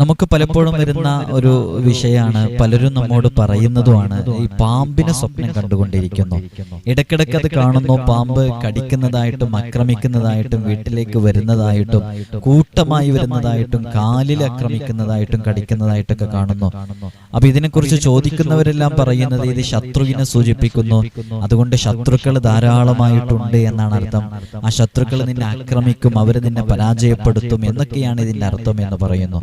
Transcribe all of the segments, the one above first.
നമുക്ക് പലപ്പോഴും വരുന്ന ഒരു വിഷയമാണ് പലരും നമ്മോട് പറയുന്നതുമാണ്. ഈ പാമ്പിനെ സ്വപ്നം കണ്ടുകൊണ്ടിരിക്കുന്നു. ഇടക്കിടക്ക് അത് കാണുന്നു പാമ്പ് കടിക്കുന്നതായിട്ടും ആക്രമിക്കുന്നതായിട്ടും വീട്ടിലേക്ക് വരുന്നതായിട്ടും കൂട്ടമായി വരുന്നതായിട്ടും കാലിൽ ആക്രമിക്കുന്നതായിട്ടും കടിക്കുന്നതായിട്ടൊക്കെ കാണുന്നു. അപ്പൊ ഇതിനെക്കുറിച്ച് ചോദിക്കുന്നവരെല്ലാം പറയുന്നത് ഇത് ശത്രുവിനെ സൂചിപ്പിക്കുന്നു. അതുകൊണ്ട് ശത്രുക്കൾ ധാരാളമായിട്ടുണ്ട് എന്നാണ് അർത്ഥം. ആ ശത്രുക്കൾ നിന്നെ ആക്രമിക്കും അവർ നിന്നെ പരാജയപ്പെടുത്തും എന്നൊക്കെയാണ് ഇതിന്റെ അർത്ഥം എന്ന് പറയുന്നു.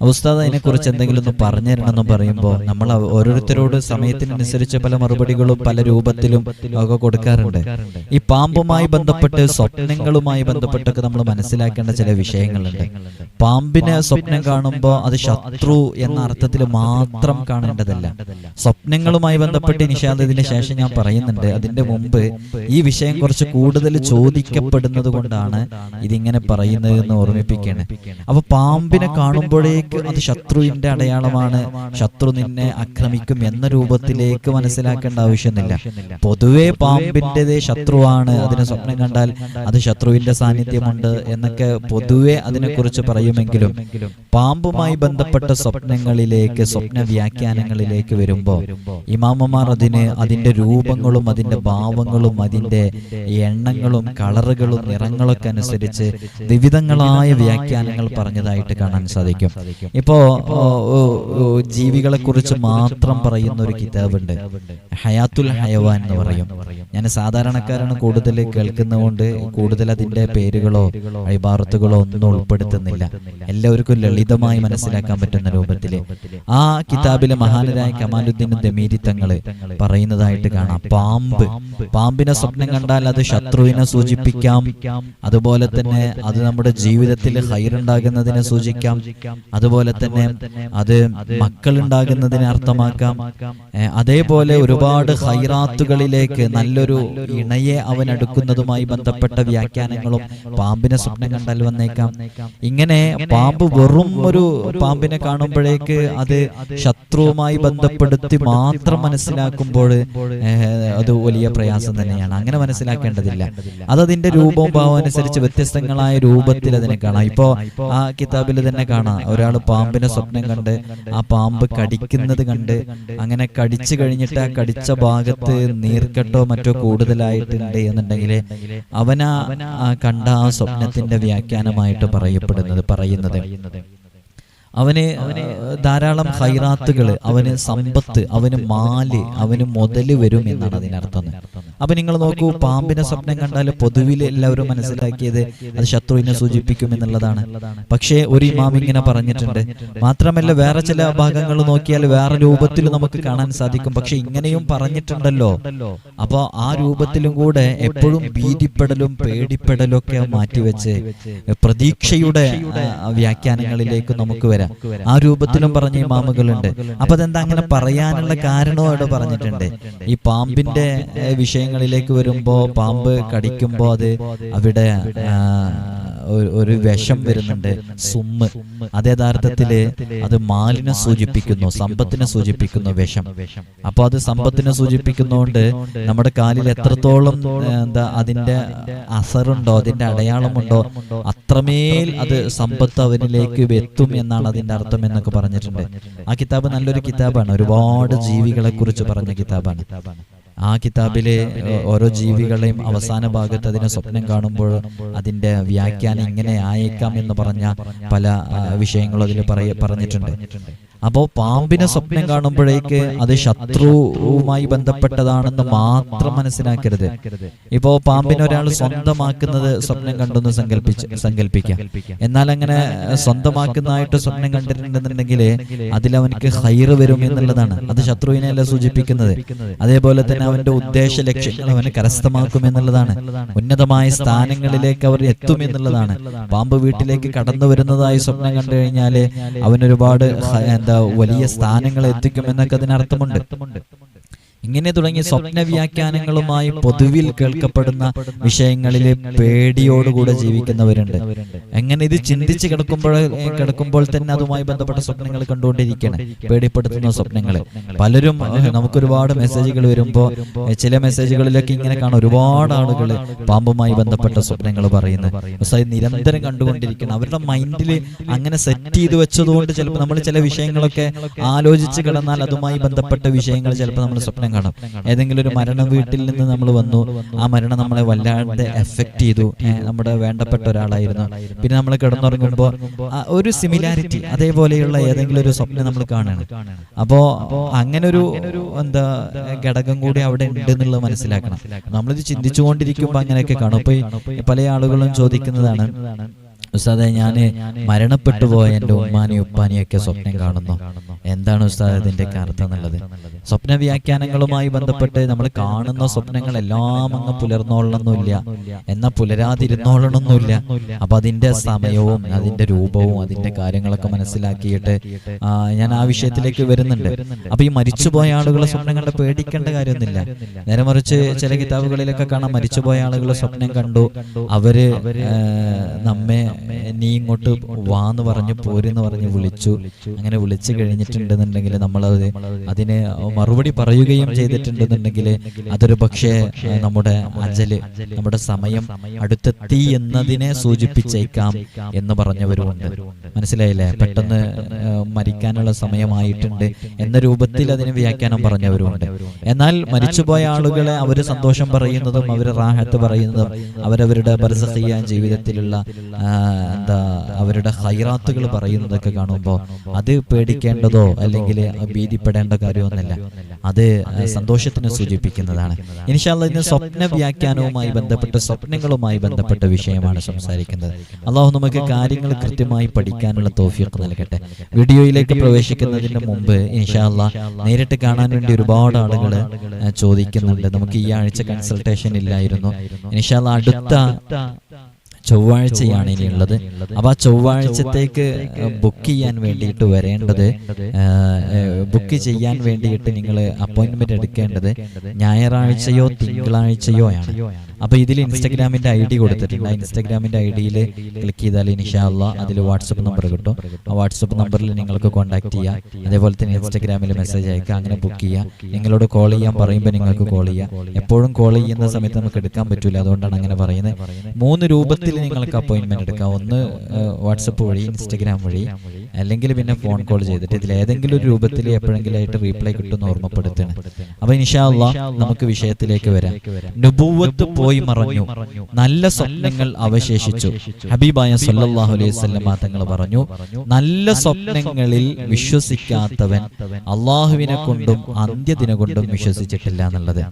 ഉസ്താദ് അതിനെക്കുറിച്ച് എന്തെങ്കിലും ഒന്ന് പറഞ്ഞു തരണമെന്ന് പറയുമ്പോൾ നമ്മൾ ഓരോരുത്തരോട് സമയത്തിനനുസരിച്ച് പല മറുപടികളും പല രൂപത്തിലും ഒക്കെ കൊടുക്കാറുണ്ട്. ഈ പാമ്പുമായി ബന്ധപ്പെട്ട് സ്വപ്നങ്ങളുമായി ബന്ധപ്പെട്ടൊക്കെ നമ്മൾ മനസ്സിലാക്കേണ്ട ചില വിഷയങ്ങളുണ്ട്. പാമ്പിനെ സ്വപ്നം കാണുമ്പോൾ അത് ശത്രു എന്ന അർത്ഥത്തിൽ മാത്രം കാണേണ്ടതല്ല. സ്വപ്നങ്ങളുമായി ബന്ധപ്പെട്ട് നിഷാദ് ഇതിന് ശേഷം ഞാൻ പറയുന്നുണ്ട്. അതിന്റെ മുമ്പ് ഈ വിഷയം കുറച്ച് കൂടുതൽ ചോദിക്കപ്പെടുന്നത് കൊണ്ടാണ് ഇതിങ്ങനെ പറയുന്നത് എന്ന് ഓർമ്മിപ്പിക്കുകയാണ് അപ്പൊ പാമ്പിനെ കാണുമ്പോഴേക്ക് അത് ശത്രുവിന്റെ അടയാളമാണ്. ശത്രു നിന്നെ ആക്രമിക്കും എന്ന രൂപത്തിലേക്ക് മനസ്സിലാക്കേണ്ട ആവശ്യമൊന്നുമില്ല പൊതുവെ പാമ്പിന്റെതേ ശത്രുവാണ്. അതിനെ സ്വപ്നം കണ്ടാൽ അത് ശത്രുവിന്റെ സാന്നിധ്യമുണ്ട് എന്നൊക്കെ പൊതുവെ അതിനെക്കുറിച്ച് പറയുമെങ്കിലും പാമ്പുമായി ബന്ധപ്പെട്ട സ്വപ്നങ്ങളിലേക്ക് സ്വപ്ന വ്യാഖ്യാനങ്ങളിലേക്ക് വരുമ്പോൾ ഇമാമമാർ അതിന് അതിന്റെ രൂപങ്ങളും അതിന്റെ ഭാവങ്ങളും അതിന്റെ എണ്ണങ്ങളും കളറുകളും നിറങ്ങളൊക്കെ അനുസരിച്ച് വിവിധങ്ങളായ വ്യാഖ്യാനങ്ങൾ പറഞ്ഞതായിട്ട് കാണാൻ സാധിക്കും. ഇപ്പോ ജീവികളെ കുറിച്ച് മാത്രം പറയുന്ന ഒരു കിതാബുണ്ട്. ഹയാത്തുൽ ഹയവാൻ എന്ന് പറയും. ഞാൻ സാധാരണക്കാരാണ് കൂടുതൽ കേൾക്കുന്നതുകൊണ്ട് കൂടുതൽ അതിന്റെ പേരുകളോ അഴിബാറത്തുകളോ ഒന്നും ഉൾപ്പെടുത്തുന്നില്ല. എല്ലാവർക്കും ലളിതമായി മനസ്സിലാക്കാൻ പറ്റുന്ന രൂപത്തിൽ ആ കിതാബിലെ മഹാനരായ കമാലുദ്ദീൻ ദമീരി തങ്ങൾ പറയുന്നതായിട്ട് കാണാം. പാമ്പ്. പാമ്പിനെ സ്വപ്നം കണ്ടാൽ അത് ശത്രുവിനെ സൂചിപ്പിക്കാം. അതുപോലെ തന്നെ അത് നമ്മുടെ ജീവിതത്തിൽ ഹൈറുണ്ടാകുന്നതിനെ സൂചിക്കാം. അതുപോലെ തന്നെ അത് മക്കളുണ്ടാകുന്നതിനെ അർത്ഥമാക്കാം. അതേപോലെ ഒരുപാട് ഹൈറാത്തുകളിലേക്ക് നല്ലൊരു ഇണയെ അവൻ അടുക്കുന്നതുമായി ബന്ധപ്പെട്ട വ്യാഖ്യാനങ്ങളും പാമ്പിനെ സ്വപ്നം കണ്ടാൽ വന്നേക്കാം. ഇങ്ങനെ പാമ്പ് വെറും ഒരു പാമ്പിനെ കാണുമ്പോഴേക്ക് അത് ശത്രുവുമായി ബന്ധപ്പെടുത്തി മാത്രം മനസ്സിലാക്കുമ്പോൾ അത് വലിയ പ്രയാസം തന്നെയാണ്. അങ്ങനെ മനസ്സിലാക്കേണ്ടതില്ല. അതതിന്റെ രൂപവും ഭാവം അനുസരിച്ച് വ്യത്യസ്തങ്ങളായ രൂപത്തിൽ അതിനെ കാണാം. ഇപ്പോ ആ കിതാബിൽ തന്നെ കാണാം. ഒരാൾ പാമ്പിനെ സ്വപ്നം കണ്ട്. ആ പാമ്പ് കടിക്കുന്നത് കണ്ട്. അങ്ങനെ കടിച്ചു കഴിഞ്ഞിട്ട് ആ കടിച്ച ഭാഗത്ത് നീർക്കെട്ടോ മറ്റോ കൂടുതലായിട്ടുണ്ട് എന്നുണ്ടെങ്കിൽ അവനാ കണ്ട ആ സ്വപ്നത്തിന്റെ വ്യാഖ്യാനമായിട്ട് പറയപ്പെടുന്നത് പറയുന്നത്. അവന് ധാരാളം ഹൈറാത്തുകൾ അവന് സമ്പത്ത് അവന് മാൽ അവന് മുതൽ വരും എന്നാണ് അതിനർത്ഥം അപ്പൊ നിങ്ങൾ നോക്കൂ പാമ്പിനെ സ്വപ്നം കണ്ടാൽ പൊതുവിൽ എല്ലാവരും മനസ്സിലാക്കിയത് അത് ശത്രുവിനെ സൂചിപ്പിക്കും എന്നുള്ളതാണ് പക്ഷേ ഒരു ഇമാം ഇങ്ങനെ പറഞ്ഞിട്ടുണ്ട്. മാത്രമല്ല വേറെ ചില ഭാഗങ്ങൾ നോക്കിയാൽ വേറെ രൂപത്തിൽ നമുക്ക് കാണാൻ സാധിക്കും. പക്ഷെ ഇങ്ങനെയും പറഞ്ഞിട്ടുണ്ടല്ലോ. അപ്പൊ ആ രൂപത്തിലും കൂടെ എപ്പോഴും ഭീതിപ്പെടലും പേടിപ്പെടലും ഒക്കെ മാറ്റിവെച്ച് പ്രതീക്ഷയുടെ വ്യാഖ്യാനങ്ങളിലേക്ക് നമുക്ക് വരാം. ആ രൂപത്തിലും പറഞ്ഞ ഇമാമുകളുണ്ട് അപ്പൊ അതെന്താ അങ്ങനെ പറയാനുള്ള കാരണവും അവിടെ പറഞ്ഞിട്ടുണ്ട്. ഈ പാമ്പിന്റെ വിഷയങ്ങളിലേക്ക് വരുമ്പോ പാമ്പ് കടിക്കുമ്പോ അത് അവിടെ ഒരു- ഒരു വിഷം വരുന്നുണ്ട്. സുമ്മ്. അത് യഥാർത്ഥത്തിൽ അത് മാലിനെ സൂചിപ്പിക്കുന്നു. സമ്പത്തിനെ സൂചിപ്പിക്കുന്നു വിഷം. അപ്പൊ അത് സമ്പത്തിനെ സൂചിപ്പിക്കുന്നതുകൊണ്ട് നമ്മുടെ കാലിൽ എത്രത്തോളം എന്താ അതിന്റെ അസറുണ്ടോ? അതിന്റെ അടയാളമുണ്ടോ? അത്രമേൽ അത് സമ്പത്ത് അവനിലേക്ക് എത്തും എന്നാണ് അതിന്റെ അർത്ഥം എന്നൊക്കെ പറഞ്ഞിട്ടുണ്ട്. ആ കിതാബ് നല്ലൊരു കിതാബാണ്. ഒരുപാട് ജീവികളെ കുറിച്ച് പറഞ്ഞ കിതാബാണ്. ആ കിതാബിലെ ഓരോ ജീവികളെയും അവസാന ഭാഗത്ത് അതിനെ സ്വപ്നം കാണുമ്പോൾ അതിന്റെ വ്യാഖ്യാനം ഇങ്ങനെ ആയേക്കാം എന്ന് പറഞ്ഞ പല വിഷയങ്ങളും അതിൽ പറയ പറഞ്ഞിട്ടുണ്ട്. അപ്പോ പാമ്പിനെ സ്വപ്നം കാണുമ്പോഴേക്ക് അത് ശത്രുവുമായി ബന്ധപ്പെട്ടതാണെന്ന് മാത്രം മനസ്സിലാക്കരുത്. ഇപ്പോ പാമ്പിനെ ഒരാൾ സ്വന്തമാക്കുന്നത് സ്വപ്നം കണ്ടെന്ന് സങ്കല്പിച്ച് സങ്കല്പിക്കാം എന്നാൽ അങ്ങനെ സ്വന്തമാക്കുന്നതായിട്ട് സ്വപ്നം കണ്ടിട്ടുണ്ടെന്നുണ്ടെങ്കിൽ അതിലവനക്ക് ഹൈറ് വരും എന്നുള്ളതാണ്. അത് ശത്രുവിനെയല്ല സൂചിപ്പിക്കുന്നത്. അതേപോലെ തന്നെ അവന്റെ ഉദ്ദേശ ലക്ഷ്യങ്ങൾ അവന് കരസ്ഥമാക്കും എന്നുള്ളതാണ്. ഉന്നതമായ സ്ഥാനങ്ങളിലേക്ക് അവർ എത്തും എന്നുള്ളതാണ്. പാമ്പ് വീട്ടിലേക്ക് കടന്നു വരുന്നതായി സ്വപ്നം കണ്ടു കഴിഞ്ഞാൽ അവനൊരുപാട് വലിയ സ്ഥാനങ്ങൾ എത്തിക്കും എന്നൊക്കെ അതിനർത്ഥമുണ്ട്. ഇങ്ങനെ തുടങ്ങിയ സ്വപ്ന വ്യാഖ്യാനങ്ങളുമായി പൊതുവിൽ കേൾക്കപ്പെടുന്ന വിഷയങ്ങളിൽ പേടിയോടുകൂടെ ജീവിക്കുന്നവരുണ്ട്. എങ്ങനെ ഇത് ചിന്തിച്ച് കിടക്കുമ്പോൾ കിടക്കുമ്പോൾ തന്നെ അതുമായി ബന്ധപ്പെട്ട സ്വപ്നങ്ങൾ കണ്ടുകൊണ്ടിരിക്കണം പേടിപ്പെടുത്തുന്ന സ്വപ്നങ്ങൾ. പലരും നമുക്കൊരുപാട് മെസ്സേജുകൾ വരുമ്പോൾ ചില മെസ്സേജുകളിലൊക്കെ ഇങ്ങനെ കാണാം ഒരുപാട് ആളുകൾ പാമ്പുമായി ബന്ധപ്പെട്ട സ്വപ്നങ്ങൾ പറയുന്നത്. നിരന്തരം കണ്ടുകൊണ്ടിരിക്കണം അവരുടെ മൈൻഡിൽ അങ്ങനെ സെറ്റ് ചെയ്ത് വെച്ചതുകൊണ്ട് ചിലപ്പോൾ നമ്മൾ ചില വിഷയങ്ങളൊക്കെ ആലോചിച്ച് കിടന്നാൽ അതുമായി ബന്ധപ്പെട്ട വിഷയങ്ങൾ ചിലപ്പോൾ നമ്മൾ സ്വപ്നം കാണും ഏതെങ്കിലും ഒരു മരണ വീട്ടിൽ നിന്ന് നമ്മൾ വന്നു. ആ മരണം നമ്മളെ വല്ലാണ്ട് എഫക്ട് ചെയ്തു. നമ്മുടെ വേണ്ടപ്പെട്ട ഒരാളായിരുന്നു. പിന്നെ നമ്മൾ കിടന്നുറങ്ങുമ്പോൾ ഒരു സിമിലാരിറ്റി അതേപോലെയുള്ള ഏതെങ്കിലും ഒരു സ്വപ്നം നമ്മൾ കാണുകയാണ്. അപ്പോ അങ്ങനെ ഒരു എന്താ ഘടകം കൂടി അവിടെ ഉണ്ട് എന്നുള്ളത് മനസ്സിലാക്കണം. നമ്മളിത് ചിന്തിച്ചുകൊണ്ടിരിക്കുമ്പോൾ അങ്ങനെയൊക്കെ കാണും. പല ആളുകളും ചോദിക്കുന്നതാണ് ഉസ്താദെ ഞാൻ മരണപ്പെട്ടു പോയ എന്റെ ഉമ്മാനെയും ഉപ്പാനെയൊക്കെ സ്വപ്നം കാണുന്നു. എന്താണ് ഉസ്താദ് ഇതിന്റെ അർത്ഥം എന്നുള്ളത്? സ്വപ്ന വ്യാഖ്യാനങ്ങളുമായി ബന്ധപ്പെട്ട് നമ്മൾ കാണുന്ന സ്വപ്നങ്ങളെല്ലാം അങ്ങ് പുലർന്നോളണമെന്നില്ല എന്നാൽ പുലരാതിരുന്നോളണമെന്നില്ല അപ്പൊ അതിന്റെ സമയവും അതിന്റെ രൂപവും അതിന്റെ കാര്യങ്ങളൊക്കെ മനസ്സിലാക്കിയിട്ട് ഞാൻ ആ വിഷയത്തിലേക്ക് വരുന്നുണ്ട്. അപ്പൊ ഈ മരിച്ചുപോയ ആളുകളെ സ്വപ്നം കണ്ട് പേടിക്കേണ്ട കാര്യമൊന്നുമില്ല. നേരെ മറിച്ച് ചില കിതാബുകളിലൊക്കെ കാണാം മരിച്ചുപോയ ആളുകളെ സ്വപ്നം കണ്ടു. അവർ നമ്മെ നീ ഇങ്ങോട്ട് വാന്ന് പറഞ്ഞ് പോരെന്ന് പറഞ്ഞ് വിളിച്ചു. അങ്ങനെ വിളിച്ചു കഴിഞ്ഞിട്ടുണ്ടെന്നുണ്ടെങ്കിൽ നമ്മൾ അതിന് മറുപടി പറയുകയും ചെയ്തിട്ടുണ്ടെന്നുണ്ടെങ്കിൽ അതൊരു പക്ഷേ നമ്മുടെ അജൽ നമ്മുടെ സമയം അടുത്തെത്തി എന്നതിനെ സൂചിപ്പിച്ചേക്കാം എന്ന് പറഞ്ഞവരുമുണ്ട് മനസ്സിലായില്ലേ? പെട്ടെന്ന് മരിക്കാനുള്ള സമയമായിട്ടുണ്ട് എന്ന രൂപത്തിൽ അതിന് വ്യാഖ്യാനം പറഞ്ഞവരുമുണ്ട് എന്നാൽ മരിച്ചുപോയ ആളുകളെ അവർ സന്തോഷം പറയുന്നതും അവർ റാഹത്ത് പറയുന്നതും അവരവരുടെ ബർസഹിയ ജീവിതത്തിലുള്ള എന്താ അവരുടെ ഹൈറാത്തുകൾ പറയുന്നതൊക്കെ കാണുമ്പോൾ അത് പേടിക്കേണ്ടതോ അല്ലെങ്കിൽ ഭീതിപ്പെടേണ്ട കാര്യമൊന്നുമില്ല. അത് സന്തോഷത്തിന് സൂചിപ്പിക്കുന്നതാണ്. ഇനിഷാല്ല ഇന്ന് സ്വപ്ന വ്യാഖ്യാനവുമായി ബന്ധപ്പെട്ട സ്വപ്നങ്ങളുമായി ബന്ധപ്പെട്ട വിഷയമാണ് സംസാരിക്കുന്നത്. അള്ളാഹു നമുക്ക് കാര്യങ്ങൾ കൃത്യമായി പഠിക്കാനുള്ള തോഫിയൊക്കെ നൽകട്ടെ. വീഡിയോയിലേക്ക് പ്രവേശിക്കുന്നതിന് മുമ്പ് ഇൻഷാല്ല നേരിട്ട് കാണാൻ വേണ്ടി ഒരുപാട് ആളുകൾ ചോദിക്കുന്നുണ്ട്. നമുക്ക് ഈ ആഴ്ച കൺസൾട്ടേഷൻ ഇല്ലായിരുന്നു. ഇൻഷാല്ല അടുത്ത ചൊവ്വാഴ്ചയാണ് ഇനിയുള്ളത് അപ്പൊ ആ ചൊവ്വാഴ്ചത്തേക്ക് ബുക്ക് ചെയ്യാൻ വേണ്ടിയിട്ട് വരേണ്ടത് ബുക്ക് ചെയ്യാൻ വേണ്ടിയിട്ട് നിങ്ങൾ അപ്പോയിന്റ്മെന്റ് എടുക്കേണ്ടത് ഞായറാഴ്ചയോ തിങ്കളാഴ്ചയോ ആണ്. അപ്പൊ ഇതിൽ ഇൻസ്റ്റാഗ്രാമിന്റെ ഐ ഡി കൊടുത്തിട്ടുണ്ട്. ആ ഇൻസ്റ്റാഗ്രാമിന്റെ ഐ ഡിയിൽ ക്ലിക്ക് ചെയ്താൽ ഇൻഷാല്ല അതിൽ വാട്സപ്പ് നമ്പർ കിട്ടും. ആ വാട്സപ്പ് നമ്പറിൽ നിങ്ങൾക്ക് കോൺടാക്ട് ചെയ്യാം. അതേപോലെ തന്നെ ഇൻസ്റ്റാഗ്രാമിൽ മെസ്സേജ് അയക്കുക. അങ്ങനെ ബുക്ക് ചെയ്യാം. നിങ്ങളോട് കോൾ ചെയ്യാൻ പറയുമ്പോൾ നിങ്ങൾക്ക് കോൾ ചെയ്യാം. എപ്പോഴും കോൾ ചെയ്യുന്ന സമയത്ത് നമുക്ക് എടുക്കാൻ പറ്റില്ല അതുകൊണ്ടാണ് അങ്ങനെ പറയുന്നത്. മൂന്ന് രൂപത്തിൽ നിങ്ങൾക്ക് അപ്പോയിന്റ്മെന്റ് എടുക്കാം. ഒന്ന് വാട്സപ്പ് വഴി ഇൻസ്റ്റാഗ്രാം വഴി. അല്ലെങ്കിൽ പിന്നെ ഫോൺ കോൾ ചെയ്തിട്ട് ഇതിൽ ഏതെങ്കിലും ഒരു രൂപത്തിൽ എപ്പോഴെങ്കിലും ആയിട്ട് റീപ്ലൈ കിട്ടുമെന്ന് ഓർമ്മപ്പെടുത്തണം. അപ്പൊ ഇൻഷാല്ല നമുക്ക് വിഷയത്തിലേക്ക് വരാം. നുബൂവത്ത് പോയി മറഞ്ഞു. നല്ല സ്വപ്നങ്ങൾ അവശേഷിച്ചു. ഹബീബായ സല്ലാഹു അലൈഹി വസല്ലമ തങ്ങൾ പറഞ്ഞു നല്ല സ്വപ്നങ്ങളിൽ വിശ്വസിക്കാത്തവൻ അള്ളാഹുവിനെ കൊണ്ടും അന്ത്യദിന കൊണ്ടും വിശ്വസിച്ചിട്ടില്ല എന്നുള്ളത്.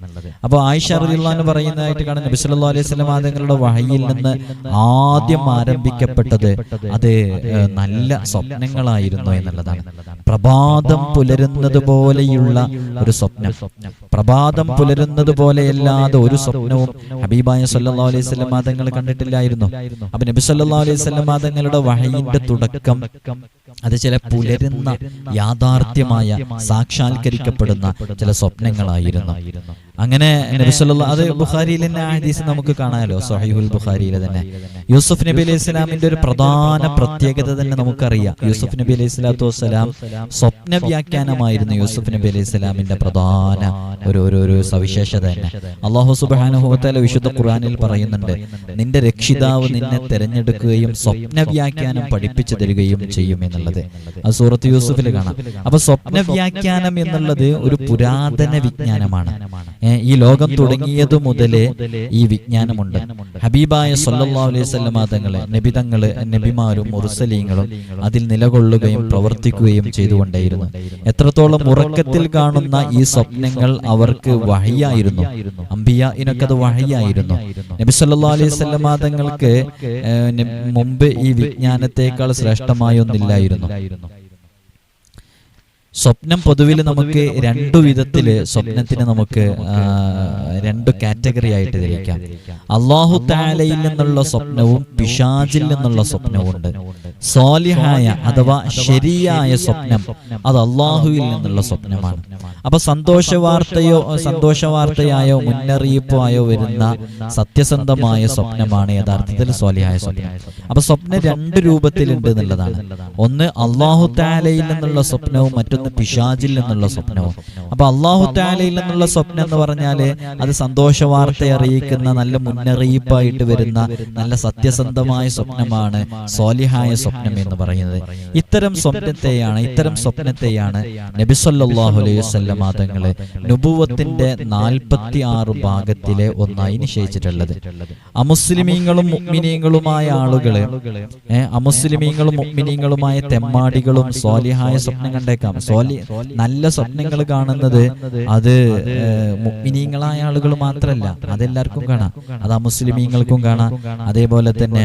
അപ്പൊ ആയിഷ റളിയല്ലാഹു പറയുന്നതായിട്ട് കാണാൻ നബി സല്ലാ അലൈഹി വസല്ലമ തങ്ങളുടെ വഹയിൽ നിന്ന് ആദ്യം ആരംഭിക്കപ്പെട്ടത് അത് നല്ല നല്ല സ്വപ്നങ്ങളായിരുന്നു എന്നുള്ളതാണ്. പ്രഭാതം പുലരുന്നത് പോലെയുള്ള ഒരു സ്വപ്നം. പ്രഭാതം പുലരുന്നത് പോലെയല്ലാതെ ഒരു സ്വപ്നവും ഹബീബായ സല്ലാ അലൈഹി വസല്ലമ തങ്ങൾ കണ്ടിട്ടില്ലായിരുന്നു. അപ്പൊ നബി സല്ലാ അലൈഹി വസല്ലമ തങ്ങളുടെ വഹയിന്റെ തുടക്കം അത് ചില പുലരുന്ന യാഥാർത്ഥ്യമായ സാക്ഷാത്കരിക്കപ്പെടുന്ന ചില സ്വപ്നങ്ങളായിരുന്നു. അങ്ങനെ അത് ബുഖാരിയിൽ തന്നെ ഹദീസ് നമുക്ക് കാണാമല്ലോ സഹീഹുൽ ബുഖാരിയിലെ തന്നെ. യൂസുഫ് നബി അലൈഹി സ്വലാമിന്റെ ഒരു പ്രധാന പ്രത്യേകത തന്നെ നമുക്കറിയാം. യൂസുഫ് നബി അലൈഹി സ്വലാത്തു വസ്സലാം സ്വപ്ന വ്യാഖ്യാനമായിരുന്നു യൂസുഫ് നബി അലൈഹി സ്വലാമിന്റെ പ്രധാന ഒരു ഒരു ഒരു സവിശേഷത തന്നെ. അള്ളാഹു സുബാനുഹോത്തല വിശുദ്ധ ഖുർആനിൽ പറയുന്നുണ്ട് നിന്റെ രക്ഷിതാവ് നിന്നെ തെരഞ്ഞെടുക്കുകയും സ്വപ്ന വ്യാഖ്യാനം പഠിപ്പിച്ചു തരികയും ചെയ്യും എന്നുള്ളത് അത് സൂറത്ത് യൂസുഫിൽ കാണാം. അപ്പൊ സ്വപ്ന വ്യാഖ്യാനം എന്നുള്ളത് ഒരു പുരാതന വിജ്ഞാനമാണ് ഈ ലോകം തുടങ്ങിയതു മുതലേ ഈ വിജ്ഞാനമുണ്ട്. ഹബീബായ സല്ലല്ലാഹു അലൈഹി നബിതങ്ങൾ നബിമാരും മുറുസലീങ്ങളും അതിൽ നിലകൊള്ളുകയും പ്രവർത്തിക്കുകയും ചെയ്തുകൊണ്ടേയിരുന്നു. എത്രത്തോളം ഉറക്കത്തിൽ കാണുന്ന ഈ സ്വപ്നങ്ങൾ അവർക്ക് വഹിയായിരുന്നു. അംബിയ ഇനക്കത് വഹിയായിരുന്നു. നബി സല്ലാ അലൈഹി വസല്ലമ തങ്ങൾക്ക് ഏ, മുമ്പ് ഈ വിജ്ഞാനത്തെക്കാൾ ശ്രേഷ്ഠമായൊന്നില്ലായിരുന്നു. സ്വപ്നം പൊതുവിൽ നമുക്ക് രണ്ടു വിധത്തിൽ സ്വപ്നത്തിന് നമുക്ക് രണ്ട് കാറ്റഗറി ആയിട്ട് തിരിക്കാം. അള്ളാഹു താലയിൽ നിന്നുള്ള സ്വപ്നവും പിശാചിൽ നിന്നുള്ള സ്വപ്നവും ഉണ്ട്. സ്വാലിഹായ അഥവാ ശരിയായ സ്വപ്നം അത് അള്ളാഹുവിൽ നിന്നുള്ള സ്വപ്നമാണ്. അപ്പൊ സന്തോഷ വാർത്തയോ സന്തോഷ വാർത്തയായോ മുന്നറിയിപ്പോ ആയോ വരുന്ന സത്യസന്ധമായ സ്വപ്നമാണ് യഥാർത്ഥത്തിൽ സ്വാലിഹായ സ്വപ്നം. അപ്പൊ സ്വപ്നം രണ്ട് രൂപത്തിലുണ്ട് എന്നുള്ളതാണ്. ഒന്ന് അള്ളാഹു താലയിൽ നിന്നുള്ള സ്വപ്നവും മറ്റൊന്ന് പിശാജിൽ നിന്നുള്ള സ്വപ്നവും. അപ്പൊ അള്ളാഹു താലയിൽ നിന്നുള്ള സ്വപ്നം എന്ന് പറഞ്ഞാൽ അത് സന്തോഷ വാർത്ത അറിയിക്കുന്ന നല്ല മുന്നറിയിപ്പായിട്ട് വരുന്ന നല്ല സത്യസന്ധമായ സ്വപ്നമാണ് സോലിഹായ സ്വപ്നം എന്ന് പറയുന്നത്. ഇത്തരം സ്വപ്നത്തെയാണ് ഇത്തരം സ്വപ്നത്തെയാണ് നബിസൊല്ലാഹു അലൈഹി വസല്ലമ തങ്ങൾ നുബുവത്തിന്റെ നാൽപ്പത്തി ആറ് ഭാഗത്തിലെ ഒന്നായി നിശ്ചയിച്ചിട്ടുള്ളത്. അമുസ്ലിമീങ്ങളും മുഗ്മിനീങ്ങളുമായ ആളുകൾ അമുസ്ലിമീങ്ങളും മുഗ്മിനീങ്ങളുമായ തെമ്മാടികളും സ്വാലിഹായ സ്വപ്നം കണ്ടേക്കാം. നല്ല സ്വപ്നങ്ങൾ കാണുന്നത് അത് മുഗ്മിനീങ്ങളായ ആളുകൾ മാത്രല്ല അതെല്ലാവർക്കും കാണാം. അത് അമുസ്ലിമീങ്ങൾക്കും കാണാം. അതേപോലെ തന്നെ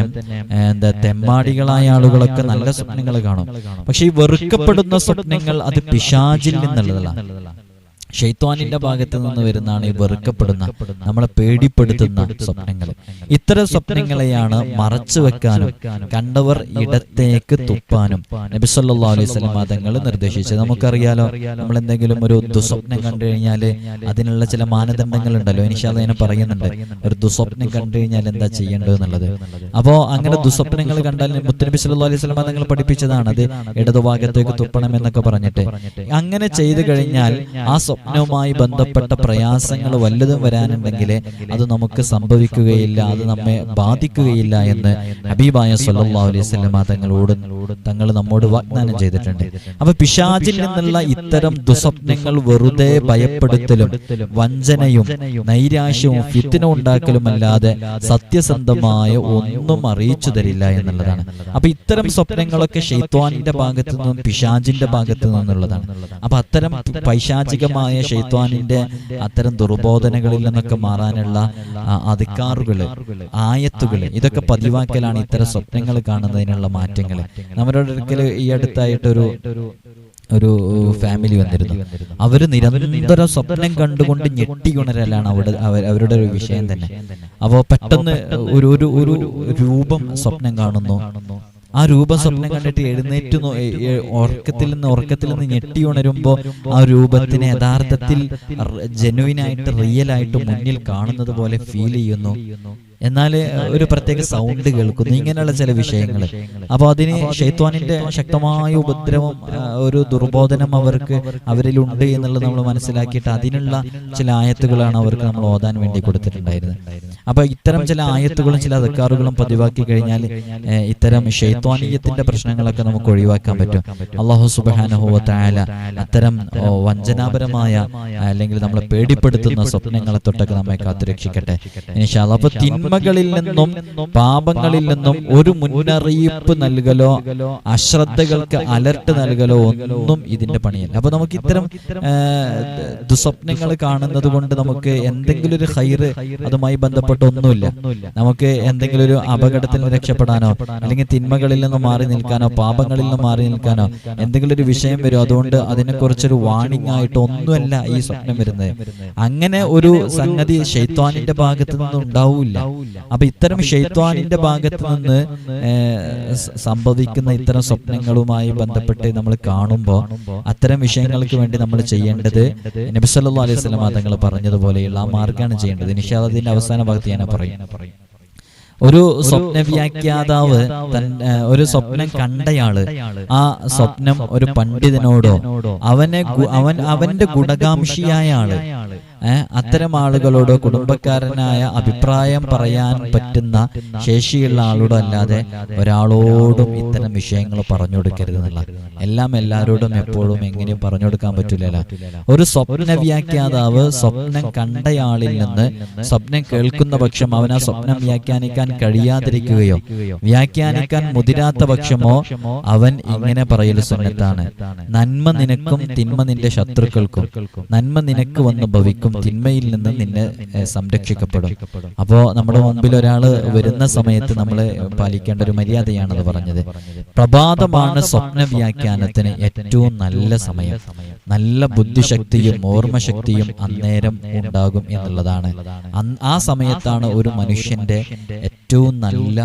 എന്താ തെമ്മാടികളായ ആളുകളൊക്കെ നല്ല സ്വപ്നങ്ങൾ കാണും. പക്ഷെ ഈ വെറുക്കപ്പെടുന്ന സ്വപ്നങ്ങൾ അത് പിശാചിൽ നിന്നുള്ളതാണ് ഷെയ്ത്വാനിന്റെ ഭാഗത്ത് നിന്ന് വരുന്നതാണ് ഈ വെറുക്കപ്പെടുന്ന നമ്മളെ പേടിപ്പെടുത്തുന്ന സ്വപ്നങ്ങൾ. ഇത്തരം സ്വപ്നങ്ങളെയാണ് മറച്ചു വെക്കാനും കണ്ടവർ ഇടത്തേക്ക് തുപ്പാനും. നബിസല്ലാ അലൈഹി സ്വലം തങ്ങൾ നിർദ്ദേശിച്ചത്. നമുക്കറിയാലോ നമ്മൾ എന്തെങ്കിലും ഒരു ദുസ്വപ്നം കണ്ടു കഴിഞ്ഞാൽ അതിനുള്ള ചില മാനദണ്ഡങ്ങൾ ഉണ്ടല്ലോ. എനിക്ക് അതിനെ പറയുന്നുണ്ട്. ഒരു ദുസ്വപ്നം കണ്ടു കഴിഞ്ഞാൽ എന്താ ചെയ്യേണ്ടത് എന്നുള്ളത്. അപ്പോ അങ്ങനെ ദുസ്വപ്നങ്ങൾ കണ്ടാൽ മുത്തനബി സല്ലു അലൈഹി സ്വലം തങ്ങൾ പഠിപ്പിച്ചതാണ്. അത് ഇടതുഭാഗത്തേക്ക് തുപ്പണം എന്നൊക്കെ പറഞ്ഞിട്ട്. അങ്ങനെ ചെയ്തു കഴിഞ്ഞാൽ ആ സ്വപ്നവുമായി ബന്ധപ്പെട്ട പ്രയാസങ്ങൾ വല്ലതും വരാനുണ്ടെങ്കിൽ അത് നമുക്ക് സംഭവിക്കുകയില്ല അത് നമ്മെ ബാധിക്കുകയില്ല എന്ന് ഹബീബായ സല്ലല്ലാഹു അലൈഹി വസല്ലം തങ്ങളോട് തങ്ങൾ നമ്മോട് വാഗ്ദാനം ചെയ്തിട്ടുണ്ട്. അപ്പൊ പിശാചിൽ നിന്നുള്ള ഇത്തരം ദുസ്വപ്നങ്ങൾ വെറുതെ ഭയപ്പെടുത്തലും വഞ്ചനയും നൈരാശ്യവും ഫിത്തിന ഉണ്ടാക്കലുമല്ലാതെ സത്യസന്ധമായ ഒന്നും അറിയിച്ചു തരില്ല എന്നുള്ളതാണ്. അപ്പൊ ഇത്തരം സ്വപ്നങ്ങളൊക്കെ ഷെയ്ത്വാനിന്റെ ഭാഗത്തു നിന്നും പിശാജിന്റെ ഭാഗത്തു നിന്നുള്ളതാണ്. അപ്പൊ അത്തരം പൈശാചികമായ ഷെയ്ത്വാനിന്റെ അത്തരം ദുർബോധനകളിൽ നിന്നൊക്കെ മാറാനുള്ള അധികാറുകൾ ആയത്തുകൾ ഇതൊക്കെ പതിവാക്കലാണ് ഇത്തരം സ്വപ്നങ്ങൾ കാണുന്നതിനുള്ള മാറ്റങ്ങൾ നമ്മുടെ ഒരിക്കൽ ഈ അടുത്തായിട്ടൊരു ഒരു ഫാമിലി വന്നിരുന്നു. അവർ നിരന്തരം സ്വപ്നം കണ്ടുകൊണ്ട് ഞെട്ടി ഉണരലാണ് അവിടെ അവരുടെ ഒരു വിഷയം തന്നെ. അപ്പോ പെട്ടെന്ന് ഒരു ഒരു രൂപം സ്വപ്നം കാണുന്നു. ആ രൂപം സ്വപ്നം കണ്ടിട്ട് എഴുന്നേറ്റ് ഉറക്കത്തിൽ നിന്ന് ഉറക്കത്തിൽ നിന്ന് ഞെട്ടി ഉണരുമ്പോ ആ രൂപത്തിന് യഥാർത്ഥത്തിൽ ജെനുവിനായിട്ട് റിയൽ ആയിട്ട് മുന്നിൽ കാണുന്നത് പോലെ ഫീൽ ചെയ്യുന്നു. എന്നാൽ ഒരു പ്രത്യേക സൗണ്ട് കേൾക്കുന്നു. ഇങ്ങനെയുള്ള ചില വിഷയങ്ങൾ. അപ്പോൾ അതിന് ഷെയ്ത്വാനിന്റെ ശക്തമായ ഉപദ്രവം ഒരു ദുർബോധനം അവർക്ക് അവരിലുണ്ട് എന്നുള്ളത് നമ്മൾ മനസ്സിലാക്കിയിട്ട് അതിനുള്ള ചില ആയത്തുകളാണ് അവർക്ക് നമ്മൾ ഓതാൻ വേണ്ടി കൊടുത്തിട്ടുണ്ടായിരുന്നത്. അപ്പൊ ഇത്തരം ചില ആയത്തുകളും ചില അധികാറുകളും പതിവാക്കി കഴിഞ്ഞാൽ ഇത്തരം ഷെയ്ത്വാനീയത്തിന്റെ പ്രശ്നങ്ങളൊക്കെ നമുക്ക് ഒഴിവാക്കാൻ പറ്റും. അള്ളാഹു സുബാനുഭവത്തായ അത്തരം വഞ്ചനാപരമായ അല്ലെങ്കിൽ നമ്മളെ പേടിപ്പെടുത്തുന്ന സ്വപ്നങ്ങളെ തൊട്ടൊക്കെ നമ്മെ കാത്തുരക്ഷിക്കട്ടെ ഇൻഷാല്ലാ. അപ്പൊ തിന്മകളിൽ നിന്നും പാപങ്ങളിൽ നിന്നും ഒരു മുന്നറിയിപ്പ് നൽകലോ അശ്രദ്ധകൾക്ക് അലർട്ട് നൽകലോ ഒന്നും ഇതിന്റെ പണിയല്ല. അപ്പൊ നമുക്ക് ഇത്തരം ദുസ്വപ്നങ്ങൾ കാണുന്നത് കൊണ്ട് നമുക്ക് എന്തെങ്കിലും ഒരു ഹൈറ് അതുമായി ബന്ധപ്പെട്ട ഒന്നുമില്ല. നമുക്ക് എന്തെങ്കിലും ഒരു അപകടത്തിൽ രക്ഷപ്പെടാനോ അല്ലെങ്കിൽ തിന്മകളിൽ നിന്ന് മാറി നിൽക്കാനോ പാപങ്ങളിൽ നിന്ന് മാറി നിൽക്കാനോ എന്തെങ്കിലും ഒരു വിഷയം വരും. അതുകൊണ്ട് അതിനെക്കുറിച്ചൊരു വാണിംഗ് ആയിട്ട് ഒന്നുമല്ല ഈ സ്വപ്നം വരുന്നത്. അങ്ങനെ ഒരു സംഗതി ഷെയ്ത്വാനിന്റെ ഭാഗത്ത് നിന്ന് ഉണ്ടാവില്ല. അപ്പൊ ഇത്തരം ഷെയ്ത്വാനിന്റെ ഭാഗത്ത് നിന്ന് സംഭവിക്കുന്ന ഇത്തരം സ്വപ്നങ്ങളുമായി ബന്ധപ്പെട്ട് നമ്മൾ കാണുമ്പോൾ അത്തരം വിഷയങ്ങൾക്ക് വേണ്ടി നമ്മൾ ചെയ്യേണ്ടത് നബിസല്ലാ അലൈഹി സ്വലം തങ്ങൾ പറഞ്ഞതുപോലെയുള്ള ആ മാർഗമാണ് ചെയ്യേണ്ടത്. നിഷാദത്തിന്റെ അവസാന ഭാഗത്ത് ഞാൻ പറയും. ഒരു സ്വപ്ന വ്യാഖ്യാതാവ് ഒരു സ്വപ്നം കണ്ടയാൾ ആ സ്വപ്നം ഒരു പണ്ഡിതനോടോ അവനെ അവൻ അവന്റെ ഗുണകാംക്ഷിയായ ആൾ. അത്തരം ആളുകളോട് കുടുംബക്കാരനായ അഭിപ്രായം പറയാൻ പറ്റുന്ന ശേഷിയുള്ള ആളോടോ അല്ലാതെ ഒരാളോടും ഇത്തരം വിഷയങ്ങൾ പറഞ്ഞു കൊടുക്കരുത് എന്നുള്ള എല്ലാം എല്ലാവരോടും എപ്പോഴും എങ്ങനെയും പറഞ്ഞു കൊടുക്കാൻ പറ്റില്ലല്ലോ ഒരു സ്വപ്ന വ്യാഖ്യാതാവ് സ്വപ്നം കണ്ടയാളിൽ നിന്ന് സ്വപ്നം കേൾക്കുന്ന പക്ഷം അവൻ ആ സ്വപ്നം വ്യാഖ്യാനിക്കാൻ കഴിയാതിരിക്കുകയോ വ്യാഖ്യാനിക്കാൻ മുതിരാത്ത പക്ഷമോ അവൻ ഇങ്ങനെ പറയൽ സുന്നത്താണ്. നന്മ നിനക്കും തിന്മ നിന്റെ ശത്രുക്കൾക്കും. നന്മ നിനക്ക് വന്ന് ഭവിക്കും. ഭവിക്കും തിന്മയിൽ നിന്ന് നിന്നെ സംരക്ഷിക്കപ്പെടും. അപ്പോ നമ്മുടെ മുമ്പിൽ ഒരാൾ വരുന്ന സമയത്ത് നമ്മൾ പാലിക്കേണ്ട ഒരു മര്യാദയാണെന്ന് പറഞ്ഞത്. പ്രഭാതമാണ് സ്വപ്ന വ്യാഖ്യാനത്തിന് ഏറ്റവും നല്ല സമയം. നല്ല ബുദ്ധിശക്തിയും ഓർമ്മശക്തിയും അന്നേരം ഉണ്ടാകും എന്നുള്ളതാണ്. ആ സമയത്താണ് ഒരു മനുഷ്യന്റെ ഏറ്റവും നല്ല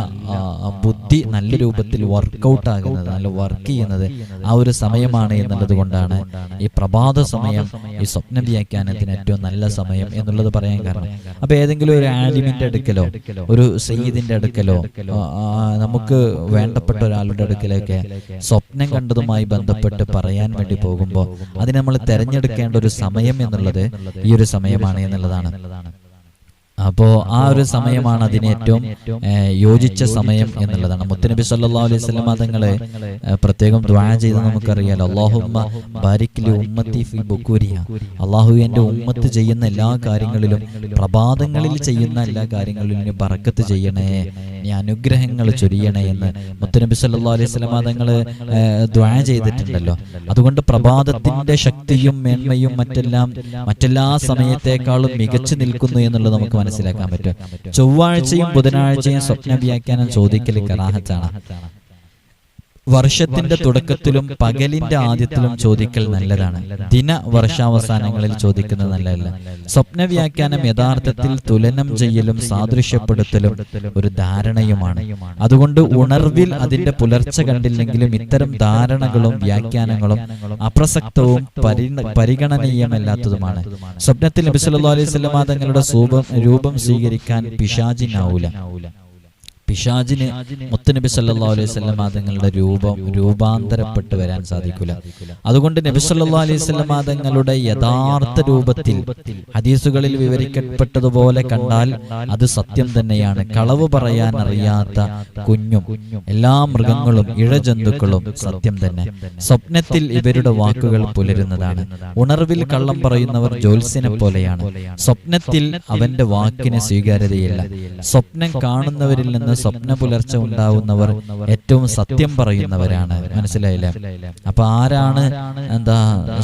ബുദ്ധി നല്ല രൂപത്തിൽ വർക്കൗട്ട് ആകുന്നത് നല്ല വർക്ക് ചെയ്യുന്നത് ആ ഒരു സമയമാണ് എന്നുള്ളത് കൊണ്ടാണ് ഈ പ്രഭാത സമയം ഈ സ്വപ്ന വ്യാഖ്യാനത്തിന് ഏറ്റവും നല്ല സമയം എന്നുള്ളത് പറയാൻ കാരണം. അപ്പൊ ഏതെങ്കിലും ഒരു ആലിമിന്റെ അടുക്കലോ ഒരു സയ്യിദിന്റെ അടുക്കലോ നമുക്ക് വേണ്ടപ്പെട്ട ഒരാളുടെ അടുക്കലൊക്കെ സ്വപ്നം കണ്ടതുമായി ബന്ധപ്പെട്ട് പറയാൻ വേണ്ടി പോകുമ്പോൾ അതിനെ നമ്മൾ തെരഞ്ഞെടുക്കേണ്ട ഒരു സമയം എന്നുള്ളത് ഈ ഒരു സമയമാണ് എന്നുള്ളതാണ്. അപ്പോ ആ ഒരു സമയമാണ് അതിന് ഏറ്റവും യോജിച്ച സമയം എന്നുള്ളതാണ്. മുത്തനബി സല്ലാ അലൈഹി വസല്ലം തങ്ങളെ പ്രത്യേകം ദ്വാ ചെയ്ത് നമുക്കറിയാലോ. അള്ളാഹുമ്മ ബാരിക്കിലി ഉമ്മത്തി ഫി ബുക്കൂരിയ. അള്ളാഹു എന്റെ ഉമ്മത്ത് ചെയ്യുന്ന എല്ലാ കാര്യങ്ങളിലും പ്രഭാതങ്ങളിൽ ചെയ്യുന്ന എല്ലാ കാര്യങ്ങളിലും പറക്കത്ത് ബറക്കത്ത് ചെയ്യണേ. നീ അനുഗ്രഹങ്ങൾ ചൊരിയണേ എന്ന് മുത്തനബി സല്ലാ അലൈഹി വസല്ലം തങ്ങൾ ദ്വാ ചെയ്തിട്ടുണ്ടല്ലോ. അതുകൊണ്ട് പ്രഭാതത്തിന്റെ ശക്തിയും മേന്മയും മറ്റെല്ലാം മറ്റെല്ലാ സമയത്തേക്കാളും മികച്ചു നിൽക്കുന്നു എന്നുള്ളത് നമുക്ക് മനസ്സിലാക്കാൻ പറ്റും. ചൊവ്വാഴ്ചയും ബുധനാഴ്ചയും സ്വപ്ന വ്യാഖ്യാനം ചോദിക്കൽ കറാഹത്താണ്. വർഷത്തിന്റെ തുടക്കത്തിലും പകലിന്റെ ആദ്യത്തിലും ചോദിക്കൽ നല്ലതാണ്. ദിന വർഷാവസാനങ്ങളിൽ ചോദിക്കുന്നത് നല്ലതല്ല. സ്വപ്ന വ്യാഖ്യാനം യഥാർത്ഥത്തിൽ തുലനം ചെയ്യലും സാദൃശ്യപ്പെടുത്തലും ഒരു ധാരണയുമാണ്. അതുകൊണ്ട് ഉണർവിൽ അതിന്റെ പുലർച്ച കണ്ടില്ലെങ്കിലും ഇത്തരം ധാരണകളും വ്യാഖ്യാനങ്ങളും അപ്രസക്തവും പരി- പരിഗണനീയമല്ലാത്തതുമാണ്. സ്വപ്നത്തിൽ നബി സല്ലല്ലാഹു അലൈഹി വസല്ലം തങ്ങളുടെ സൂപം രൂപം സ്വീകരിക്കാൻ പിശാചിനാവൂല. പിശാജിന് മുത്തനബി സല്ലാ അലൈഹി വസല്ലം തങ്ങളുടെ രൂപം രൂപാന്തരപ്പെട്ടു വരാൻ സാധിക്കില്ല. അതുകൊണ്ട് നബി സല്ലാ അലൈഹി വസല്ലം തങ്ങളുടെ യഥാർത്ഥ രൂപത്തിൽ ഹദീസുകളിൽ വിവരിക്കപ്പെട്ടതുപോലെ കണ്ടാൽ അത് സത്യം തന്നെയാണ്. കളവ് പറയാൻ അറിയാത്ത കുഞ്ഞും എല്ലാ മൃഗങ്ങളും ഇഴജന്തുക്കളും സത്യം തന്നെ. സ്വപ്നത്തിൽ ഇവരുടെ വാക്കുകൾ പുലരുന്നതാണ്. ഉണർവിൽ കള്ളം പറയുന്നവർ ജോത്സ്യനെ പോലെയാണ്. സ്വപ്നത്തിൽ അവന്റെ വാക്കിന് സ്വീകാര്യതയില്ല. സ്വപ്നം കാണുന്നവരിൽ നിന്ന് സ്വപ്ന പുലർച്ച ഉണ്ടാവുന്നവർ ഏറ്റവും സത്യം പറയുന്നവരാണ്. മനസ്സിലായില്ല? അപ്പൊ ആരാണ് എന്താ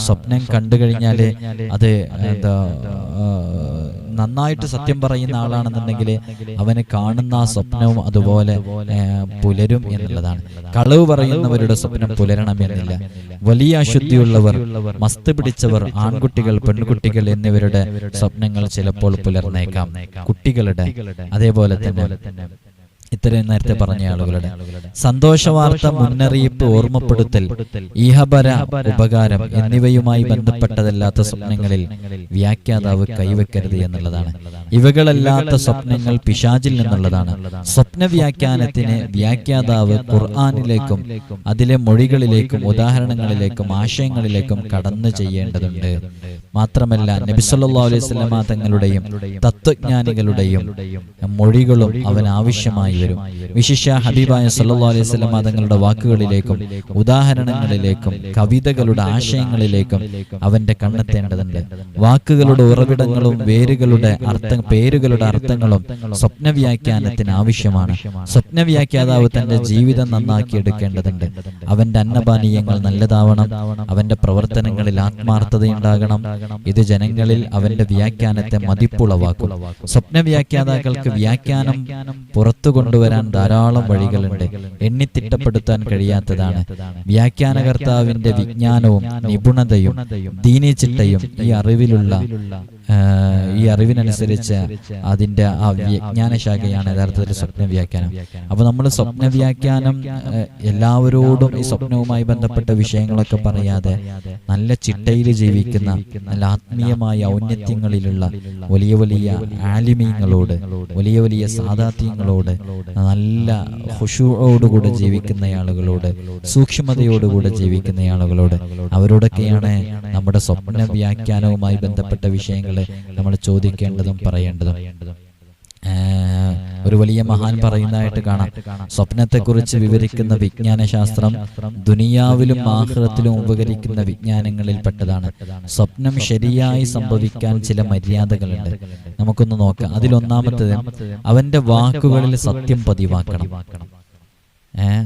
സ്വപ്നം കണ്ടു കഴിഞ്ഞാൽ അത് എന്താ നന്നായിട്ട് സത്യം പറയുന്ന ആളാണെന്നുണ്ടെങ്കിൽ അവന് കാണുന്ന ആ സ്വപ്നവും അതുപോലെ പുലരും എന്നുള്ളതാണ്. കളവ് പറയുന്നവരുടെ സ്വപ്നം പുലരണം എന്നില്ല വലിയ അശുദ്ധിയുള്ളവർ മസ്ത് പിടിച്ചവർ ആൺകുട്ടികൾ പെൺകുട്ടികൾ എന്നിവരുടെ സ്വപ്നങ്ങൾ ചിലപ്പോൾ പുലർന്നേക്കാം. കുട്ടികളുടെ അതേപോലെ തന്നെ. ഇത്രയും നേരത്തെ പറഞ്ഞ ആളുകളുടെ സന്തോഷവാർത്ത മുന്നറിയിപ്പ് ഓർമ്മപ്പെടുത്തൽ ഈഹപര ഉപകാരം എന്നിവയുമായി ബന്ധപ്പെട്ടതല്ലാത്ത സ്വപ്നങ്ങളിൽ വ്യാഖ്യാതാവ് കൈവെക്കരുത് എന്നുള്ളതാണ്. ഇവകളല്ലാത്ത സ്വപ്നങ്ങൾ പിശാചിൽ നിന്നുള്ളതാണ് സ്വപ്ന വ്യാഖ്യാനത്തിന് വ്യാഖ്യാതാവ് ഖുർആാനിലേക്കും അതിലെ മൊഴികളിലേക്കും ഉദാഹരണങ്ങളിലേക്കും ആശയങ്ങളിലേക്കും കടന്നു ചെയ്യേണ്ടതുണ്ട്. മാത്രമല്ല നബിസല്ലാ അലൈഹി സ്വലമ തങ്ങളുടെയും തത്വജ്ഞാനികളുടെയും മൊഴികളും അവൻ ആവശ്യമായി വരും. വിശിഷ്യ ഹബീബായ സല്ലല്ലാഹു അലൈഹി വസല്ലം തങ്ങളുടെ വാക്കുകളിലേക്കും ഉദാഹരണങ്ങളിലേക്കും കവിതകളുടെ ആശയങ്ങളിലേക്കും അവന്റെ കണ്ണെത്തേണ്ടതുണ്ട്. വാക്കുകളുടെ ഉറവിടങ്ങളും വേരുകളുടെ അർത്ഥ പേരുകളുടെ അർത്ഥങ്ങളും സ്വപ്ന വ്യാഖ്യാനത്തിന് ആവശ്യമാണ്. സ്വപ്ന വ്യാഖ്യാതാവ് തന്റെ ജീവിതം നന്നാക്കിയെടുക്കേണ്ടതുണ്ട് അവന്റെ അന്നപാനീയങ്ങൾ നല്ലതാവണം. അവന്റെ പ്രവർത്തനങ്ങളിൽ ആത്മാർത്ഥതയുണ്ടാകണം. ഇത് ജനങ്ങളിൽ അവന്റെ വ്യാഖ്യാനത്തെ മതിപ്പുളവാക്കും. സ്വപ്ന വ്യാഖ്യാതാക്കൾക്ക് വ്യാഖ്യാനം പുറത്തു കൊണ്ടുവരാൻ ധാരാളം വഴികളുണ്ട്. എണ്ണിത്തിട്ടപ്പെടുത്താൻ കഴിയാത്തതാണ്. വ്യാഖ്യാനകർത്താവിന്റെ വിജ്ഞാനവും നിപുണതയും ദീനീച്ചിട്ടയും ഈ അറിവിലുള്ള ഈ അറിവിനനുസരിച്ച് അതിന്റെ ആ വിജ്ഞാന ശാഖയാണ് യഥാർത്ഥത്തിൽ സ്വപ്ന വ്യാഖ്യാനം. അപ്പോൾ നമ്മൾ സ്വപ്ന വ്യാഖ്യാനം എല്ലാവരോടും ഈ സ്വപ്നവുമായി ബന്ധപ്പെട്ട വിഷയങ്ങളൊക്കെ പറയാതെ നല്ല ചിട്ടയിൽ ജീവിക്കുന്ന നല്ല ആത്മീയമായ ഔന്നത്യങ്ങളിലുള്ള വലിയ വലിയ ആലിമീങ്ങളോട് വലിയ വലിയ സാധാത്യങ്ങളോട് നല്ല ഹുഷുവോടുകൂടെ ജീവിക്കുന്ന ആളുകളോട് സൂക്ഷ്മതയോടുകൂടെ ജീവിക്കുന്ന ആളുകളോട് അവരോടൊക്കെയാണ് നമ്മുടെ സ്വപ്ന വ്യാഖ്യാനവുമായി ബന്ധപ്പെട്ട വിഷയങ്ങൾ നമ്മൾ ചോദിക്കേണ്ടതും പറയേണ്ടതും. ഒരു വലിയ മഹാൻ പറയുന്നതായിട്ട് കാണാം. സ്വപ്നത്തെക്കുറിച്ച് വിവരിക്കുന്ന വിജ്ഞാനശാസ്ത്രം ദുനിയാവിലും ആഹ്റത്തിലും ഉപകരിക്കുന്ന വിജ്ഞാനങ്ങളിൽ പെട്ടതാണ്. സ്വപ്നം ശരിയായി സംഭവിക്കാൻ ചില മര്യാദകളുണ്ട്. നമുക്കൊന്ന് നോക്കാം. അതിലൊന്നാമത്തത് അവന്റെ വാക്കുകളിൽ സത്യം പതിവാക്കണം.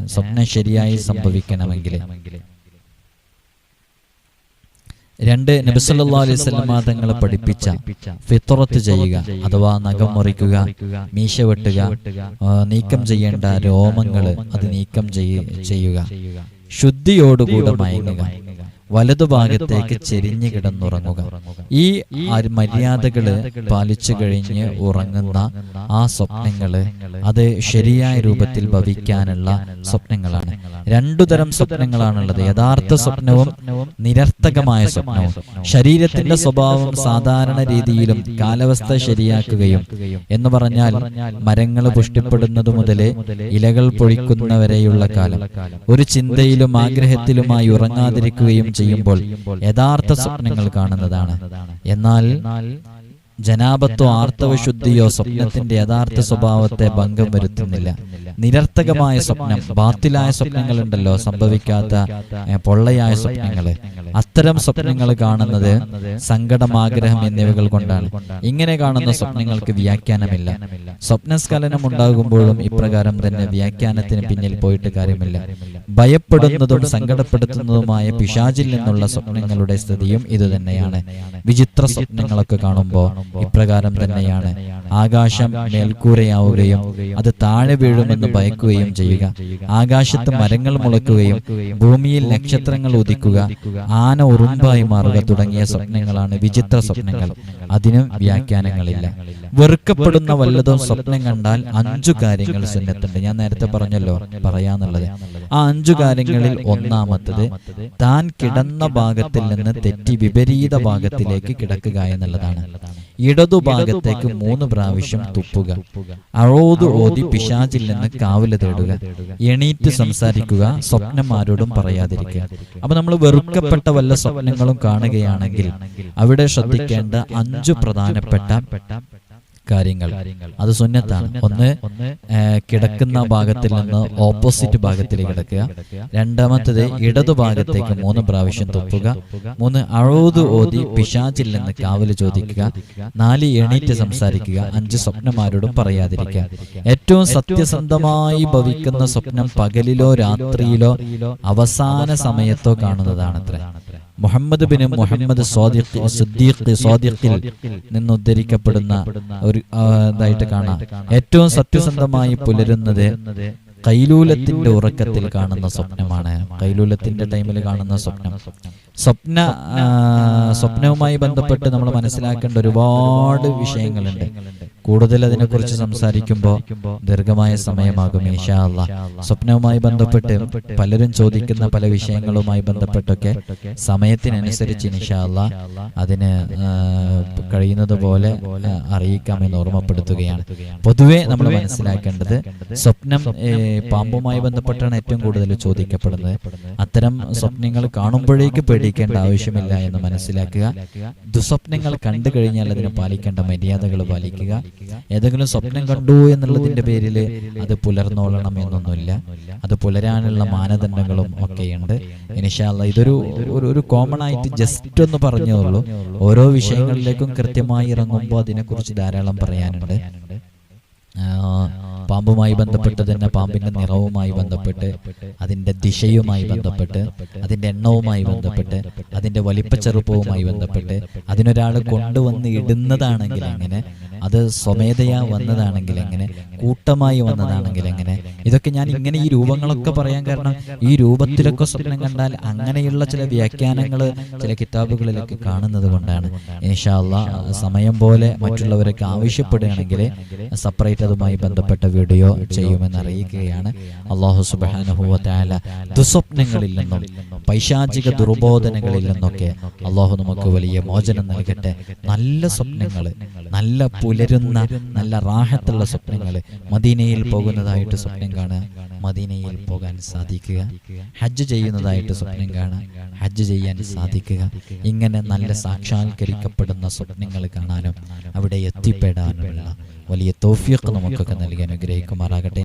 സ്വപ്നം ശരിയായി സംഭവിക്കണമെങ്കിൽ രണ്ട് നബിസല്ലാ തങ്ങൾ പഠിപ്പിച്ച ഫിത്തുറത്ത് ചെയ്യുക അഥവാ നഖം മുറിക്കുക മീശ വെട്ടുക നീക്കം ചെയ്യേണ്ട രോമങ്ങൾ അത് നീക്കം ചെയ്യ- ചെയ്യുക. ശുദ്ധിയോടുകൂടെ മയങ്ങുക. വലതുഭാഗത്തേക്ക് ചെരിഞ്ഞു കിടന്നുറങ്ങുക ഈ മര്യാദകൾ പാലിച്ചു കഴിഞ്ഞ് ഉറങ്ങുന്ന ആ സ്വപ്നങ്ങൾ അത് ശരിയായ രൂപത്തിൽ ഭവിക്കാനുള്ള സ്വപ്നങ്ങളാണ്. രണ്ടു തരം സ്വപ്നങ്ങളാണുള്ളത്. യഥാർത്ഥ സ്വപ്നവും നിരർത്ഥകമായ സ്വപ്നവും. ശരീരത്തിന്റെ സ്വഭാവം സാധാരണ രീതിയിലും കാലാവസ്ഥ ശരിയാക്കുകയും എന്ന് പറഞ്ഞാൽ മരങ്ങൾ പുഷ്ടിപ്പെടുന്നത് മുതലേ ഇലകൾ പൊഴിക്കുന്നവരെയുള്ള കാലം. ഒരു ചിന്തയിലും ആഗ്രഹത്തിലുമായി ഉറങ്ങാതിരിക്കുകയും ചെയ്യുമ്പോൾ യഥാർത്ഥ സ്വപ്നങ്ങൾ കാണുന്നതാണ്. എന്നാൽ ജനാപത്തോ ആർത്തവശുദ്ധിയോ സ്വപ്നത്തിന്റെ യഥാർത്ഥ സ്വഭാവത്തെ ഭംഗം വരുത്തുന്നില്ല. നിരർത്ഥകമായ സ്വപ്നം ബാത്തിലായ സ്വപ്നങ്ങളുണ്ടല്ലോ സംഭവിക്കാത്ത പൊള്ളയായ സ്വപ്നങ്ങൾ അത്തരം സ്വപ്നങ്ങൾ കാണുന്നത് സങ്കടം ആഗ്രഹം എന്നിവകൾ കൊണ്ടാണ്. ഇങ്ങനെ കാണുന്ന സ്വപ്നങ്ങൾക്ക് വ്യാഖ്യാനമില്ല. സ്വപ്നസ്ഖലനം ഉണ്ടാകുമ്പോഴും ഇപ്രകാരം തന്നെ വ്യാഖ്യാനത്തിന് പിന്നിൽ പോയിട്ട് കാര്യമില്ല. ഭയപ്പെടുന്നതും സങ്കടപ്പെടുത്തുന്നതുമായ പിശാചിൽ നിന്നുള്ള സ്വപ്നങ്ങളുടെ സ്ഥിതിയും ഇതുതന്നെയാണ്. വിചിത്ര സ്വപ്നങ്ങളൊക്കെ കാണുമ്പോൾ ഇപ്രകാരം തന്നെയാണ്. ആകാശം മേൽക്കൂരയാവുകയും അത് താഴെ വീഴുമെന്ന് ഭയക്കുകയും ചെയ്യുക. ആകാശത്ത് മരങ്ങൾ മുളക്കുകയും ഭൂമിയിൽ നക്ഷത്രങ്ങൾ ഉദിക്കുക. ആന ഉറുമ്പായി മാറുക തുടങ്ങിയ സ്വപ്നങ്ങളാണ് വിചിത്ര സ്വപ്നങ്ങൾ. അതിനും വ്യാഖ്യാനങ്ങളില്ല. വെറുക്കപ്പെടുന്ന വല്ലതും സ്വപ്നം കണ്ടാൽ അഞ്ചു കാര്യങ്ങൾ സുന്നത്തുണ്ട്. ഞാൻ നേരത്തെ പറഞ്ഞല്ലോ പറയാന്നുള്ളത് ആ അഞ്ചു കാര്യങ്ങളിൽ ഒന്നാമത്തത് താൻ കിടന്ന ഭാഗത്തിൽ നിന്ന് തെറ്റി വിപരീത ഭാഗത്തിലേക്ക് കിടക്കുക എന്നുള്ളതാണ്. ഇടതുഭാഗത്തേക്ക് മൂന്ന് പ്രാവശ്യം തുപ്പുക. അഴോത് ഓതി പിശാചിൽ നിന്ന് കാവൽ തേടുക. എണീറ്റ് സംസാരിക്കുക. സ്വപ്നം ആരോടും പറയാതിരിക്കുക. അപ്പൊ നമ്മൾ വെറുക്കപ്പെട്ട വല്ല സ്വപ്നങ്ങളും കാണുകയാണെങ്കിൽ അവിടെ ശ്രദ്ധിക്കേണ്ട അഞ്ചു പ്രധാനപ്പെട്ട കാര്യങ്ങൾ. അത് സുന്നത്താണ്. ഒന്ന് കിടക്കുന്ന ഭാഗത്തിൽ നിന്ന് ഓപ്പോസിറ്റ് ഭാഗത്തിലേക്ക് കിടക്കുക. രണ്ടാമത്തത് ഇടതു ഭാഗത്തേക്ക് മൂന്ന് പ്രാവശ്യം തുപ്പുക. മൂന്ന് അഴോത് ഓതി പിശാചിൽ നിന്ന് കാവൽ ചോദിക്കുക. നാല് എണീറ്റ് സംസാരിക്കുക. അഞ്ച് സ്വപ്നമാരോടും പറയാതിരിക്കുക. ഏറ്റവും സത്യസന്ധമായി ഭവിക്കുന്ന സ്വപ്നം പകലിലോ രാത്രിയിലോ അവസാന സമയത്തോ കാണുന്നതാണത്രേ. മുഹമ്മദ് ബിൻ മുഹമ്മദ് സ്വാദിഖ് സിദ്ദീഖ് സ്വാദിഖിൽ നിന്ന് ഉദ്ധരിക്കപ്പെടുന്ന ഒരു ഇതായിട്ട് കാണാം. ഏറ്റവും സത്യസന്ധമായി പുലരുന്നത് കൈലൂലത്തിന്റെ ഉറക്കത്തിൽ കാണുന്ന സ്വപ്നമാണ്. കൈലൂലത്തിന്റെ ടൈമിൽ കാണുന്ന സ്വപ്നം. സ്വപ്ന. സ്വപ്നവുമായി ബന്ധപ്പെട്ട് നമ്മൾ മനസ്സിലാക്കേണ്ട ഒരുപാട് വിഷയങ്ങളുണ്ട്. കൂടുതൽ അതിനെക്കുറിച്ച് സംസാരിക്കുമ്പോൾ ദീർഘമായ സമയമാകും ഈശാ അല്ലാ സ്വപ്നവുമായി ബന്ധപ്പെട്ട് പലരും ചോദിക്കുന്ന പല വിഷയങ്ങളുമായി ബന്ധപ്പെട്ടൊക്കെ സമയത്തിനനുസരിച്ച് ഇൻഷാ അല്ലാ അതിന് കഴിയുന്നതുപോലെ കഴിയുന്നത് പോലെ അറിയിക്കാമെന്ന് ഓർമ്മപ്പെടുത്തുകയാണ്. പൊതുവെ നമ്മൾ മനസ്സിലാക്കേണ്ടത് സ്വപ്നം പാമ്പുമായി ബന്ധപ്പെട്ടാണ് ഏറ്റവും കൂടുതൽ ചോദിക്കപ്പെടുന്നത്. അത്തരം സ്വപ്നങ്ങൾ കാണുമ്പോഴേക്ക് പേടിക്കേണ്ട ആവശ്യമില്ല എന്ന് മനസ്സിലാക്കുക. ദുസ്വപ്നങ്ങൾ കണ്ടു കഴിഞ്ഞാൽ അതിന് പാലിക്കേണ്ട മര്യാദകൾ പാലിക്കുക. ഏതെങ്കിലും സ്വപ്നം കണ്ടു എന്നുള്ളതിന്റെ പേരിൽ അത് പുലർന്നോളണം എന്നൊന്നുമില്ല. അത് പുലരാനുള്ള മാനദണ്ഡങ്ങളും ഒക്കെയുണ്ട്. ഇനിഷാല്ല ഇതൊരു ഒരു കോമൺ ആയിട്ട് ജസ്റ്റ് ഒന്ന് പറഞ്ഞേ ഉള്ളൂ. ഓരോ വിഷയങ്ങളിലേക്കും കൃത്യമായി ഇറങ്ങുമ്പോൾ അതിനെക്കുറിച്ച് ധാരാളം പറയാനുണ്ട്. പാമ്പുമായി ബന്ധപ്പെട്ട് തന്നെ പാമ്പിന്റെ നിറവുമായി ബന്ധപ്പെട്ട് അതിന്റെ ദിശയുമായി ബന്ധപ്പെട്ട് അതിന്റെ എണ്ണവുമായി ബന്ധപ്പെട്ട് അതിന്റെ വലിപ്പച്ചെറുപ്പവുമായി ബന്ധപ്പെട്ട് അതിനൊരാൾ കൊണ്ടുവന്ന് ഇടുന്നതാണെങ്കിൽ അങ്ങനെ അത് സ്വമേധയാ വന്നതാണെങ്കിൽ എങ്ങനെ കൂട്ടമായി വന്നതാണെങ്കിൽ എങ്ങനെ ഇതൊക്കെ ഞാൻ ഇങ്ങനെ ഈ രൂപങ്ങളൊക്കെ പറയാൻ കാരണം ഈ രൂപത്തിലൊക്കെ സ്വപ്നം കണ്ടാൽ അങ്ങനെയുള്ള ചില വ്യാഖ്യാനങ്ങൾ ചില കിതാബുകളിലൊക്കെ കാണുന്നത് കൊണ്ടാണ്. ഇൻഷാ അല്ലാ സമയം പോലെ മറ്റുള്ളവരൊക്കെ ആവശ്യപ്പെടുകയാണെങ്കിൽ സെപ്പറേറ്റ് അതുമായി ബന്ധപ്പെട്ട വീഡിയോ ചെയ്യുമെന്ന് അറിയിക്കുകയാണ്. അള്ളാഹു സുബാനുഭവത്തായ ദുസ്വപ്നങ്ങളിൽ നിന്നും പൈശാചിക ദുർബോധനങ്ങളിൽ നിന്നൊക്കെ അള്ളാഹു നമുക്ക് വലിയ മോചനം നൽകട്ടെ. നല്ല സ്വപ്നങ്ങൾ നല്ല പുലരുന്ന നല്ല റാഹത്തുള്ള സ്വപ്നങ്ങൾ മദീനയിൽ പോകുന്നതായിട്ട് സ്വപ്നം കാണുക മദീനയിൽ പോകാൻ സാധിക്കുക. ഹജ്ജ് ചെയ്യുന്നതായിട്ട് സ്വപ്നം കാണുക ഹജ്ജ് ചെയ്യാൻ സാധിക്കുക. ഇങ്ങനെ നല്ല സാക്ഷാത്കരിക്കപ്പെടുന്ന സ്വപ്നങ്ങൾ കാണാനും അവിടെ എത്തിപ്പെടാനുമുള്ള വലിയ തോഫിയൊക്കെ നമുക്കൊക്കെ നൽകി അനുഗ്രഹിക്കുമാറാകട്ടെ.